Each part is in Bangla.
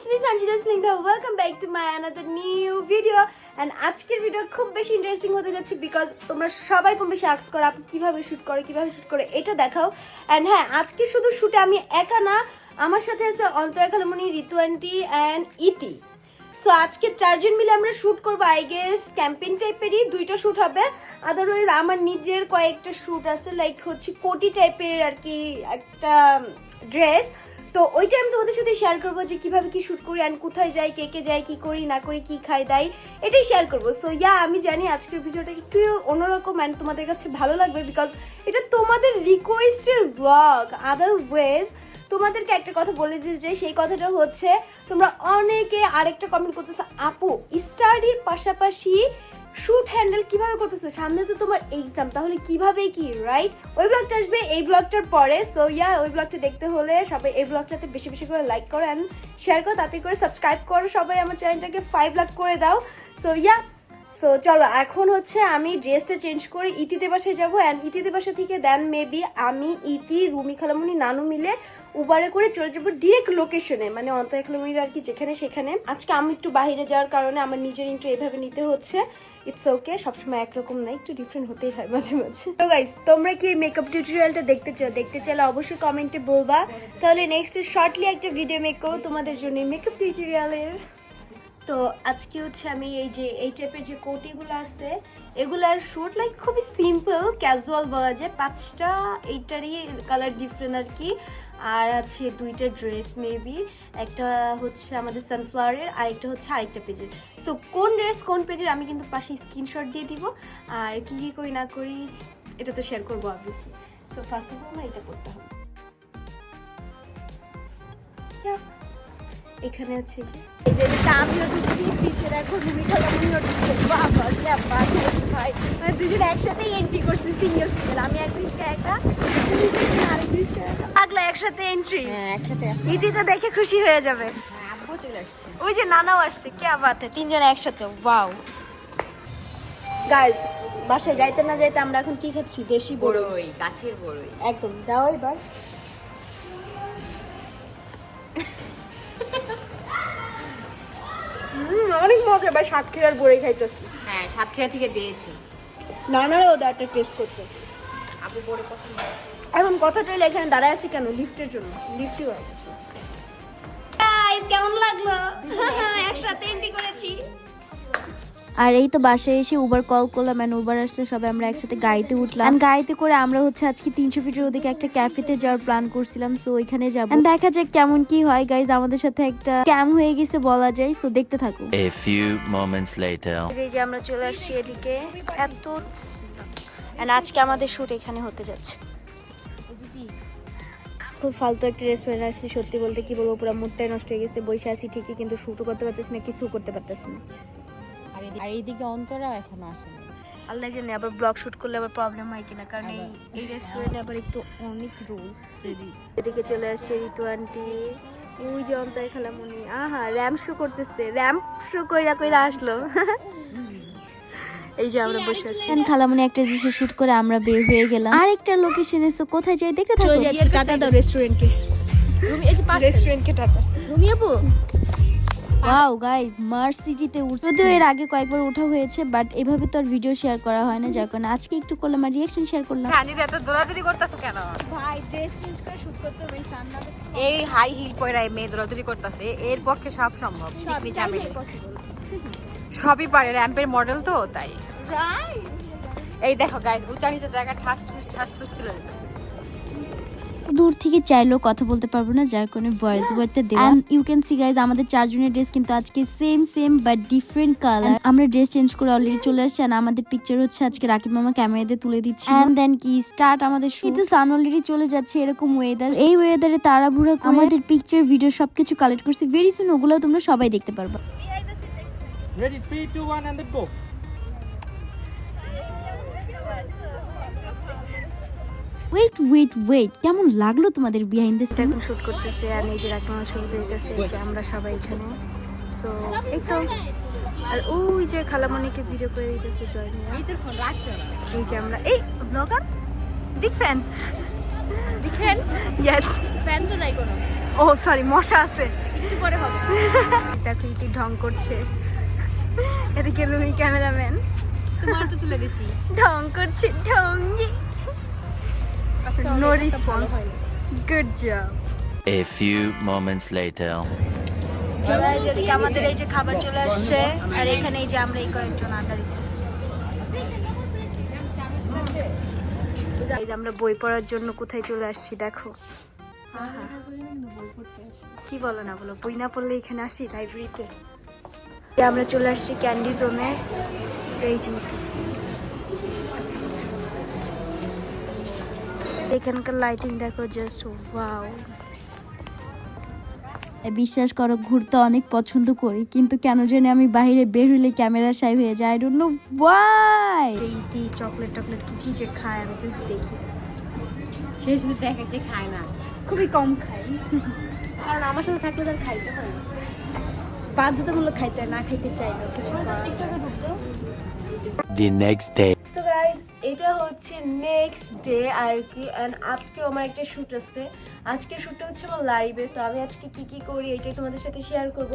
It's me Sanjita Snigdha welcome back to my another new video and আজকের ভিডিও খুব বেশি ইন্টারেস্টিং হতে যাচ্ছে বিকজ তোমরা সবাই কম বেশি আক্স করো, আপনি কীভাবে শ্যুট করে, কীভাবে শ্যুট করে, এটা দেখাও। অ্যান্ড হ্যাঁ আজকে শুধু শ্যুটে আমি একা না, আমার সাথে আছে অন্তয়া খালামণি Ritu aunty and Iti so আজকে চারজন মিলে আমরা শ্যুট করব আই গেস ক্যাম্পেইন টাইপেরই দুইটা শ্যুট হবে। আদারওয়াইজ আমার নিজের কয়েকটা শ্যুট আছে লাইক হচ্ছে কোটি টাইপের আর কি একটা ড্রেস তো ওইটা আমি তোমাদের সাথে শেয়ার করব যে কীভাবে কি শ্যুট করি অ্যান্ড কোথায় যাই, কে কে যাই, কি করি, না করি, কি খাই, দাই, এটাই শেয়ার করব। সো ইয়া আমি জানি আজকের ভিডিওটা একটু অন্যরকম অ্যান্ড তোমাদের কাছে ভালো লাগবে বিকজ এটা তোমাদের রিকোয়েস্টের ব্লগ আদারওয়েজ তোমাদেরকে একটা কথা বলে দিতে চাই সেই কথাটা হচ্ছে, তোমরা অনেকে আরেকটা কমেন্ট করতেছো, আপু স্টাডির পাশাপাশি শুট হ্যান্ডেল কীভাবে করতেছো? সামনে তো তোমার এক্সাম তাহলে কীভাবে কি রাইট ওই ব্লগটা আসবে, এই ব্লগটার পরে সো ইয়া ওই ব্লগটা দেখতে হলে সবাই এই ব্লগটাতে বেশি বেশি করে লাইক করো অ্যান্ড শেয়ার করো, তাতে করে সাবস্ক্রাইব করো সবাই, আমার চ্যানেলটাকে ফাইভ লাখ করে দাও। সো ইয়া সো চলো, এখন হচ্ছে আমি ড্রেসটা চেঞ্জ করে ইতিতে বাসায় যাব অ্যান্ড ইতিতে বাসা থেকে দেন মেবি আমি, ইতি, রুমি, খালামুনি, নানু মিলে উবারে করে চলে যাব ডিরেক্ট লোকেশনে মানে অন্তর খালামুনির আর কি যেখানে সেখানে। আজকে আমি একটু বাইরে যাওয়ার কারণে আমার নিজের ইন্টু এভাবে নিতে হচ্ছে। ইটস ওকে সবসময় একরকম না, একটু ডিফারেন্ট হতেই হয় মাঝে মাঝে। তো গাইস তোমরা কি মেকআপ টিউটোরিয়ালটা দেখতে চাও? দেখতে চাইলে অবশ্যই কমেন্টে বলবা। তাহলে নেক্সট শর্টলি একটা ভিডিও মেক করব তোমাদের জন্য মেকআপ টিউটোরিয়ালের তো আজকে হচ্ছে আমি এই যে, এই টাইপের যে কোটিগুলো আছে, এগুলার শুট লাইক খুবই সিম্পল ক্যাজুয়াল বলা যায়। পাঁচটা, এইটারই কালার ডিফারেন্ট আর কি। আর আছে দুইটা ড্রেস মেবি একটা হচ্ছে আমাদের সানফ্লাওয়ারের আর একটা হচ্ছে আরেকটা পেজের সো কোন ড্রেস কোন পেজের আমি কিন্তু পাশে স্ক্রিনশট দিয়ে দিব। আর কি কি করি না করি, এটা তো শেয়ার করব obviously so first of all আমার এটা করতে হবে। এখানে আছে যে আমিও মানে দুজন একসাথে এন্ট্রি করছি সিঙ্গেল সিঙ্গেল আমি এক দৃষ্টি একা তুমি দুজন আরেক দৃষ্টি একা আগলা একসাথে এন্ট্রি হ্যাঁ ইতি তো দেখে খুশি হয়ে যাবে। আসছে। ওই যে নানাও আসছে কে বাতে তিনজন একসাথে ওয়াও গাইস বাসায় যাইতে না যাইতে আমরা এখন কি খাচ্ছি? দেশি বড়ই। গাছের বড়ই। একদম দাও এবার। অনেক মজা ভাই সাতক্ষীরার বড়ি খাইতেছি। হ্যাঁ সাতক্ষীরা থেকে দিয়েছি। নানারা ওদের একটা টেস্ট করতে। আব্বু বড় পছন্দ এখন কথা চলে এখানে দাঁড়ায় আছি কেন? লিফটের জন্য। লিফটই হয়ে গেছে। কেমন লাগল? একসাথে এন্ট্রি করেছি। আর এই তো বাসায় এসে উবার কল করলাম অ্যান্ড উবার আসলে সবাই আমরা একসাথে গাড়িতে উঠলাম। গাড়িতে করে আমরা হচ্ছে আজকে তিনশো ফিটের ওদিকে একটা ক্যাফেতে যাওয়ার প্ল্যান করছিলাম সো ওইখানে যাব। দেখা যাক কেমন কি হয় গাইজ আমাদের সাথে একটা স্ক্যাম হয়ে গেছে বলা যায় সো দেখতে থাকো। A few moments later. এই যে আমরা চলে আসছি এদিকে। এত And আজকে আমাদের শুট এখানে হতে যাচ্ছে। খুব ফালতু একটা রেস্টুরেন্ট আসছি সত্যি বলতে কি বলব পুরো মুডটাই নষ্ট হয়ে গেছে। বসে আছি ঠিকই কিন্তু শুটও করতে পারতেছি না কিছু করতে পারতেছি না। আর এইদিকে অন্তরাও এখনও আসেনি। আল্লাহ জানে আবার ব্লগ শুট করলে আবার প্রবলেম হয় কিনা কারণ এই এই রেস্টুরেন্টে আবার একটু অনেক রুলস এদিকে চলে আসছে ঋতু আন্টি ওই যে অন্তর খালামণি আহা র্যাম শো করতেছে র্যাম শো কইরা কইরা আসলো। এই যে আমরা বসে আছি। খালামনি একটা জিনিস শুট করে আমরা বের হয়ে গেলাম। আরেকটা লোকেশনে সো কোথায় যাই দেখতে থাকো। টাটা দাও রেস্টুরেন্টকে রুমি এই যে পাশে রেস্টুরেন্টকে টাটা। রুমি আপু ওয়াও গাইজ মার্স উঠছে। যদিও এর আগে কয়েকবার ওঠা হয়েছে বাট এভাবে তো আর ভিডিও শেয়ার করা হয় না যার কারণে আজকে একটু করলাম আর রিয়াকশন শেয়ার করলাম। জানি এত দৌড়াদৌড়ি করতেছো কেন? ভাই ড্রেস চেঞ্জ করে শুট করতে হবে সান্না এই হাই হিল পরে মেয়ে দৌড়াদৌড়ি করতেছে এর পক্ষে সব সম্ভব। চিকনি চামেলি সবই পারে র্যাম্পের মডেল তো তাই। এই দেখো গাইস উঁচা নিচে জায়গা ঠাস ঠুস ঠাস ঠুস চলে যেতেছে। দূর থেকে চাইলেও কথা বলতে পারব না যার কারণে ভয়েস ওভারটা দেওয়া। ইউ ক্যান সি গাইজ আমাদের চারজনের ড্রেস কিন্তু আজকে same same but different colour আমরা ড্রেস চেঞ্জ করে অলরেডি চলে আসছি আর আমাদের পিকচার হচ্ছে আজকে রাকিব মামা ক্যামেরা দিয়ে তুলে দিচ্ছে এন্ড দেন কি স্টার্ট আমাদের কিন্তু সান অলরেডি চলে যাচ্ছে এরকম ওয়েদার এই ওয়েদারে তাড়াহুড়া আমাদের পিকচার ভিডিও সবকিছু কালেক্ট করছি। ভেরি সুন ওগুলো তোমরা সবাই দেখতে পারবা। Ready, three, two, one, and then go. Wait wait wait কেমন লাগল তোমাদের বিহাইন্ড দিস এটা এখন শুট করতেছে আর নিজের একমাত্র ছবি তুলতেছে এই যে আমরা সবাই এখানে। সো এই তো। আর ওই যে খালামণিকে ভিডিও করে দিতেছে জয় নিয়ে এই তোর ফোন রাখছে এই যে আমরা এই ব্লগার বিগ ফ্যান দেখেন ইয়েস ফ্যান তো নাই কোনো। ও সরি মশা আছে। একটু পরে হবে। দেখো ইতি ঢং করছে। এদিকে রুমি ক্যামেরাম্যান। তোমার তো তুলে দিছি। ঢং করছে ঢঙ্গি। No response good job A few moments later. আমাদের এই যে খাবার চলে আসছে আর এখানে এই যে আমরা এই কয়েকজন আড্ডা দিতেছি। আমরা বই পড়ার জন্য কোথায় চলে আসছি দেখো। কি বলো না বলো বই না পড়লে এখানে আসি লাইব্রেরিতে আমরা চলে আসছি ক্যান্ডি জোনে এই যে এখানকার লাইটিং দেখো জাস্ট ওয়াও বিশ্বাস করো ঘুরতে অনেক পছন্দ করি কিন্তু কেন জানি আমি বাইরে বের হলে ক্যামেরা সাই হয়ে যায় আই ডোন্ট নো ওয়াই এই চকলেট টকলেট কি কি যে খায় আমি জাস্ট দেখি। সে শুধু দেখে সে খায় না। খুবই কম খাই কারণ আমার সাথে থাকলে তার খাইতে হয় না। বাধ্যতামূলক খাইতে হয়, না খাইতে চাই না কিছু। The next day. হচ্ছে নেক্সট ডে আর কি অ্যান্ড আমার একটা শ্যুট আছে। আজকে শ্যুটটা হচ্ছে আমার লাইভে তো আমি আজকে কি কি করি এটাই তোমাদের সাথে শেয়ার করব।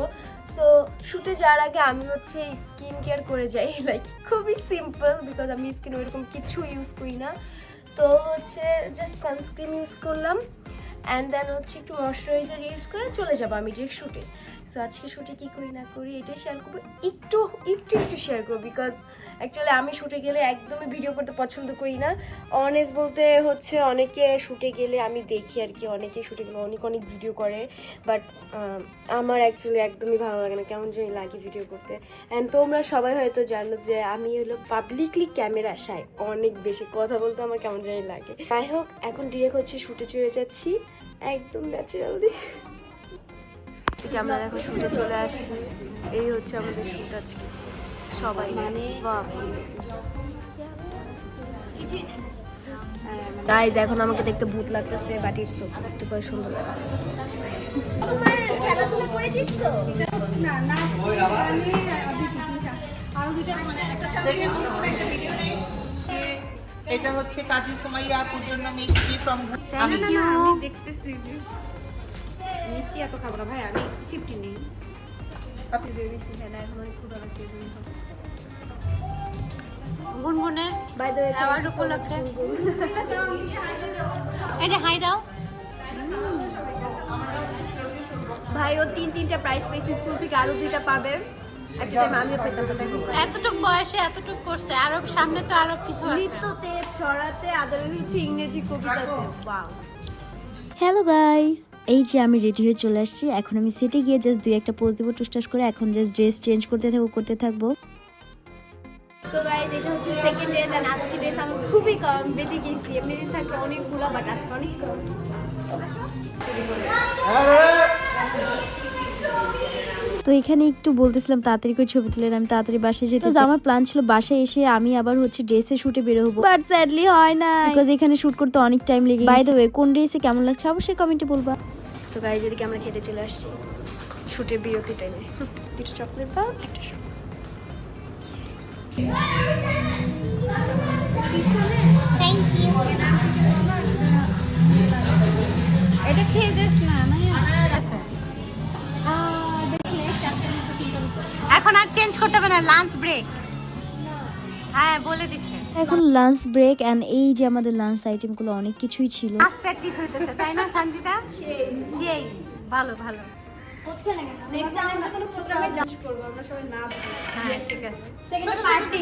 সো শ্যুটে যাওয়ার আগে আমি হচ্ছে স্কিন কেয়ার করে যাই। লাইক খুবই সিম্পল বিকজ আমি স্কিন ওইরকম কিছু ইউজ করি না। তো হচ্ছে জাস্ট সানস্ক্রিন ইউজ করলাম অ্যান্ড দেন হচ্ছে একটু ময়শ্চারাইজার ইউজ করে চলে যাব আমি ডিরেক্ট শ্যুটে সো আজকে শুটে কী করি না করি, এটাই শেয়ার করব। একটু একটু একটু শেয়ার করব বিকজ অ্যাকচুয়ালি আমি শুটে গেলে একদমই ভিডিও করতে পছন্দ করি না। অনেস্ট বলতে হচ্ছে অনেকে শুটে গেলে আমি দেখি আর কি, অনেকে শ্যুটে গেলে অনেক অনেক ভিডিও করে। বাট আমার অ্যাকচুয়ালি একদমই ভালো লাগে না, কেমন জানি লাগে ভিডিও করতে। অ্যান্ড তোমরা সবাই হয়তো জানো যে আমি হলো পাবলিকলি ক্যামেরা আসায় অনেক বেশি কথা বলতে আমার কেমন জানি লাগে। যাই হোক, এখন ডিরেক্ট হচ্ছে শুটে চলে যাচ্ছি। একদম ন্যাচারালি থেকে আমরা দেখো শুটে চলে আসছি। এই হচ্ছে আমাদের শুট আজকে। সবাই মানে গাইজ এখন আমাকে দেখতে ভূত লাগতেছে বাট ইটস দেখতে পরে সুন্দর লাগে। এটা হচ্ছে কাজী সুমাইয়া আপুর জন্য মিষ্টি ফ্রম থ্যাংক ইউ দেখতেছি। মিষ্টি এত খাব না ভাই আমি ফিফটি নেই। অ্যাওয়ার্ড উপলক্ষে এই যে হাই দাও। ভাই ও তিন তিনটা প্রাইজ পেয়েছে স্কুল থেকে আরও দুইটা পাবে। একটা টাইম আমিও পেতাম দেখো এতটুক বয়সে এতটুক করছে আরও সামনে তো আরও কিছু আছে। ছড়াতে আদরের হচ্ছে ইংরেজি কবিতাতে। ওয়াও হ্যালো গাইস এই যে আমি রেডি হয়ে চলে আসছি এখন আমি সেটে গিয়ে জাস্ট দুই একটা পোজ দেবো টুসটাস করে এখন জাস্ট ড্রেস চেঞ্জ করতে থাকব করতে থাকব। তো গাইজ এটা হচ্ছে সেকেন্ড ডে দেন আজকে ড্রেস আমার খুবই কম বেঁচে গেছি এমনি দিন থাকে অনেকগুলো বাট আজকে অনেক কম। তো এখানে একটু বলতেছিলাম তাড়াতাড়ি করে ছবি তুলে আমি তাড়াতাড়ি বাসায় যেতে চাই। আমার প্ল্যান ছিল বাসায় এসে আমি আবার হচ্ছে ড্রেসে শুটে বের হব। বাট স্যাডলি হয় না বিকজ এখানে শুট করতে অনেক টাইম লেগে বাই দ্য ওয়ে কোন ড্রেসে কেমন লাগছে অবশ্যই কমেন্টে বলবা। তো গাইজ এদিকে আমরা খেতে চলে আসছি। শুটের বিরতি টাইমে দুটো চকলেট পাও একটা এটা খেয়ে যাস না না? চেঞ্জ করতে হবে না লাঞ্চ ব্রেক হ্যাঁ বলে দিছে। এখন লাঞ্চ ব্রেক এন্ড এই যে আমাদের লাঞ্চ আইটেমগুলো অনেক কিছুই ছিল। প্র্যাকটিস হইতেছে তাই না সঞ্জিতা সেই ভালো ভালো। নেক্সট আমরা কোনো? প্রোগ্রামে ডান্স করব আমরা সবাই না হ্যাঁ ঠিক আছে। সেকেন্ড পার্টি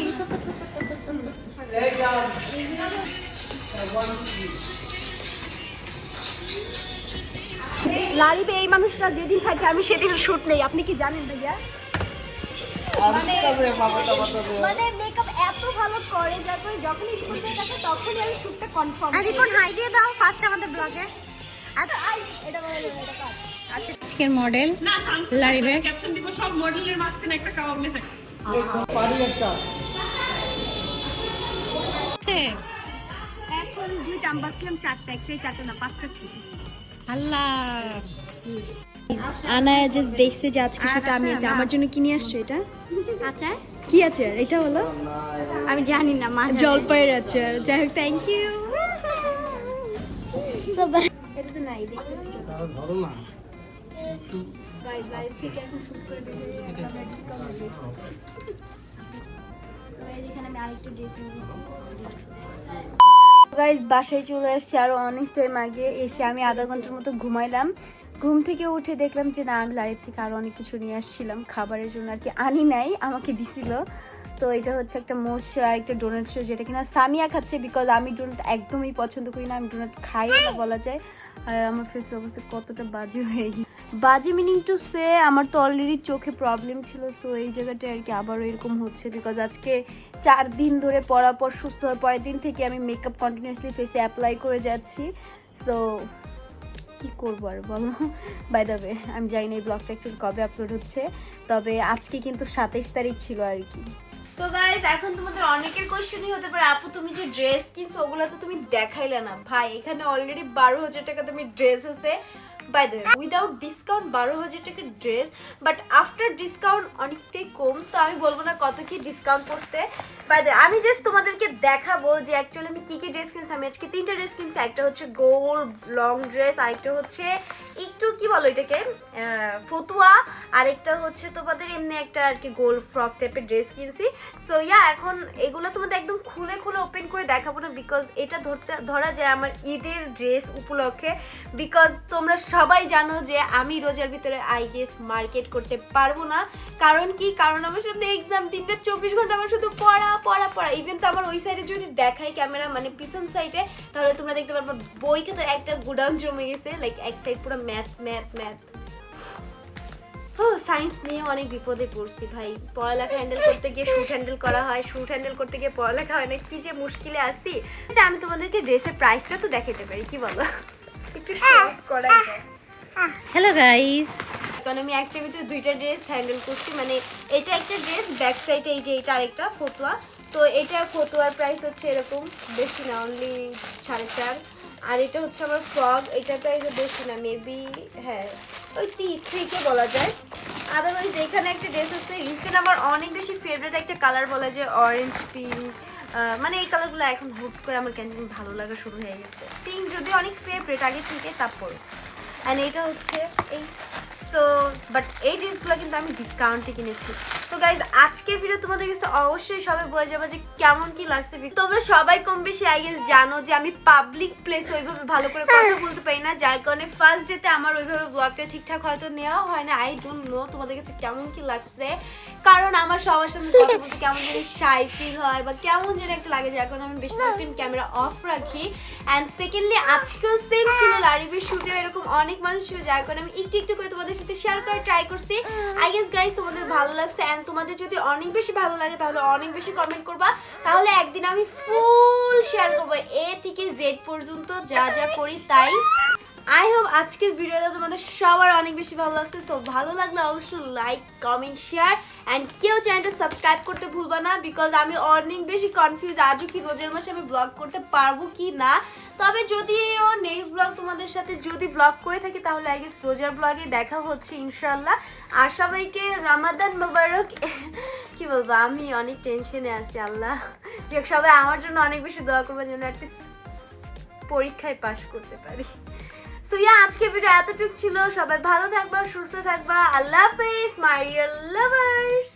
লারিবে এই মানুষটা যেদিন থাকে আমি সেদিন শুট নেই। আপনি কি জানেন ভাইয়া? মানে মানে মেকআপ এত ভালো করে যাতে যখনই রিপোর্ট থাকে তখনই আমি শুটটা কনফার্ম আর হাই দিয়ে দাও ফার্স্ট আমাদের ব্লগে আচ্ছা আই এটা বলে দেবো, এটা কাট। আজকের মডেল লারিবে এখন দুইটা আমি বাঁচলাম চারটা একটাই চারটা না পাঁচটা ছিল। আল্লাহ। আনায়া জাস্ট দেখছে যে আজকে সেটা আমি এসে আমার জন্য কি নিয়ে আসছো এটা? আচ্ছা। কি আছে? এটা হলো? আমি জানি না মা জলপাইয়ের আচার যাই হোক থ্যাংক ইউ এটা তো নাই দেখতেছি গাইজ বাসায় চলে আসছি আরও অনেক টাইম আগে। এসে আমি আধা ঘণ্টার মতো ঘুমাইলাম। ঘুম থেকে উঠে দেখলাম যে, না, আমি লাইভ থেকে আরও অনেক কিছু নিয়ে আসছিলাম। খাবারের জন্য আর কি আনি নাই, আমাকে দিছিল। তো এটা হচ্ছে একটা মোস্ট আর একটা ডোনাট ছিল যেটা কিনা সামিয়া খাচ্ছে বিকজ আমি ডোনাট একদমই পছন্দ করি না, আমি ডোনাট খাইও না বলা যায়। আর আমার ফেসের অবস্থা কতটা বাজে হয়ে গেছে বাজে মিনিং টু সে আমার তো অলরেডি চোখে প্রবলেম ছিল সো এই জায়গাটায় আর কি আবারও এরকম হচ্ছে বিকজ আজকে চার দিন ধরে পড়ার পর সুস্থ হওয়ার পরের দিন থেকে আমি মেকআপ কন্টিনিউয়াসলি ফেসে অ্যাপ্লাই করে যাচ্ছি। সো কি করব আর বলো? বাই দ্য ওয়ে আমি জানি না এই ব্লগটা অ্যাকচুয়ালি কবে আপলোড হচ্ছে, তবে আজকে কিন্তু সাতাইশ তারিখ ছিল আর কি। তো গাইজ এখন তোমাদের অনেকের কোয়েশ্চেনই হতে পারে, আপু, তুমি যে ড্রেস কিনছো, ওগুলো তো তুমি দেখাইলে না। ভাই, এখানে অলরেডি বারো হাজার টাকা তুমি ড্রেস আছে। বাই দ্য উইদাউট ডিসকাউন্ট বারো হাজার টাকার ড্রেস বাট আফটার ডিসকাউন্ট অনেকটাই কম, তো আমি বলব না কত কি ডিসকাউন্ট করছে বাই দ্য আমি জাস্ট তোমাদেরকে দেখাবো যে অ্যাকচুয়ালি আমি কি কি ড্রেস কিনছি। আমি আজকে তিনটা ড্রেস কিনছি, একটা হচ্ছে লং ড্রেস আরেকটা হচ্ছে একটু কি বলো এটাকে ফতুয়া, আরেকটা হচ্ছে তোমাদের এমনি একটা আর কি গোল ফ্রক টাইপের ড্রেস কিনছি। সো ইয়া এখন এগুলো তোমাদের একদম খুলে খুলে ওপেন করে দেখাবো না বিকজ এটা ধরতে, ধরা যায় আমার ঈদের ড্রেস উপলক্ষে বিকজ তোমরা সবাই জানো যে আমি রোজার ভিতরে আই গেস মার্কেট করতে পারব না। কারণ কি? কারণ আমার সামনে এক্সাম তিনটা চব্বিশ ঘণ্টা আমার শুধু পড়া পড়া পড়া। ইভেন তো আমার ওই সাইডে যদি দেখাই ক্যামেরা মানে পিছন সাইডে তাহলে তোমরা দেখতে পারবে বই কিন্তু একটা গুডাউন জমে গেছে। লাইক এক সাইড পুরো ম্যাথ ম্যাথ ম্যাথ ও সায়েন্স নিয়ে অনেক বিপদে পড়ছি ভাই। পড়ালেখা হ্যান্ডেল করতে গিয়ে শুট হ্যান্ডেল করা হয় শুট হ্যান্ডেল করতে গিয়ে পড়ালেখা হয় না। কি যে মুশকিলে আসছি আমি তোমাদেরকে ড্রেসের প্রাইসটা তো দেখাতে পারি, কি বলো? একটু করাই যায়। হ্যালো গাইস কারণ আমি একটা ভিতরে দুইটা ড্রেস হ্যান্ডেল করছি মানে এটা একটা ড্রেস ব্যাক সাইডে এই যে এটা আরেকটা ফতুয়া। তো এটা ফতুয়ার প্রাইস হচ্ছে এরকম বেশি না অনলি সাড়ে চার। আর এটা হচ্ছে আমার ফ্রক এটার প্রাইস বেশি না মেবি হ্যাঁ ওই থ্রিকে বলা যায়। আদারওয়াইজ এখানে একটা ড্রেস হচ্ছে রিসেন্ট আমার অনেক বেশি ফেভারিট একটা কালার বলা যায় অরেঞ্জ পিঙ্ক মানে এই কালারগুলো এখন হুট করে আমার কেন ভালো লাগা শুরু হয়ে গেছে। পিঙ্ক যদি অনেক ফেভারিট আগে থেকে তারপর। অ্যান্ড এটা হচ্ছে এই সো বাট এই ড্রেসগুলো কিন্তু আমি ডিসকাউন্টে কিনেছি। তো গাইজ আজকের ভিডিও তোমাদের কাছে অবশ্যই সবাই বোঝা যাবে যে কেমন কি লাগছে তোমরা সবাই কম বেশি আই গেস জানো যে আমি পাবলিক প্লেসে ওইভাবে ভালো করে কথা বলতে পারি না। যার কারণে ফার্স্ট ডেতে আমার ওইভাবে ব্লগটা ঠিকঠাক হয়তো নেওয়া হয় না। আই ডোন্ট নো তোমাদের কাছে কেমন কি লাগছে। কারণ আমার সবার সামনে কথা বলতে কেমন জানি শাই ফিল হয় বা কেমন যেন একটা লাগে যার কারণে আমি বেশিরভাগ টাইম ক্যামেরা অফ রাখি। অ্যান্ড সেকেন্ডলি আজকেও সেম ছিল লারিবের শুটে এরকম অনেক মানুষ ছিল যার কারণে আমি একটু একটু করে তোমাদের সাথে শেয়ার করে ট্রাই করছি। আই গেস গাইজ তোমাদের ভালো লাগছে অ্যান্ড তোমাদের যদি অনেক বেশি ভালো লাগে, তাহলে অনেক বেশি কমেন্ট করবা। তাহলে একদিন আমি ফুল শেয়ার করব এ থেকে জেড পর্যন্ত, যা যা করি তাই। আই হোপ আজকের ভিডিওটা তোমাদের সবার অনেক বেশি ভালো লাগছে। সো ভালো লাগলে অবশ্যই লাইক কমেন্ট শেয়ার অ্যান্ড কেউ চ্যানেলটা সাবস্ক্রাইব করতে ভুলবা না বিকজ আমি অনেক বেশি কনফিউজ আজও কি রোজের মাসে আমি ব্লগ করতে পারব কি না? তবে যদিও নেক্সট ব্লগ তোমাদের সাথে যদি ব্লগ করে থাকি, তাহলে আই গেস রোজার ব্লগে দেখা হচ্ছে ইনশাল্লাহ আর সবাইকে রামাদান মোবারক। কি বলব, আমি অনেক টেনশনে আছি, আল্লাহ। যে সবাই আমার জন্য অনেক বেশি দোয়া করব যেন একটা পরীক্ষায় পাশ করতে পারি। সো ইয়া আজকে ভিডিও এতটুকু ছিল। সবাই ভালো থাকবা, সুস্থ থাকবা। আল্লাহ হাফেজ মাই রিয়েল লাভার্স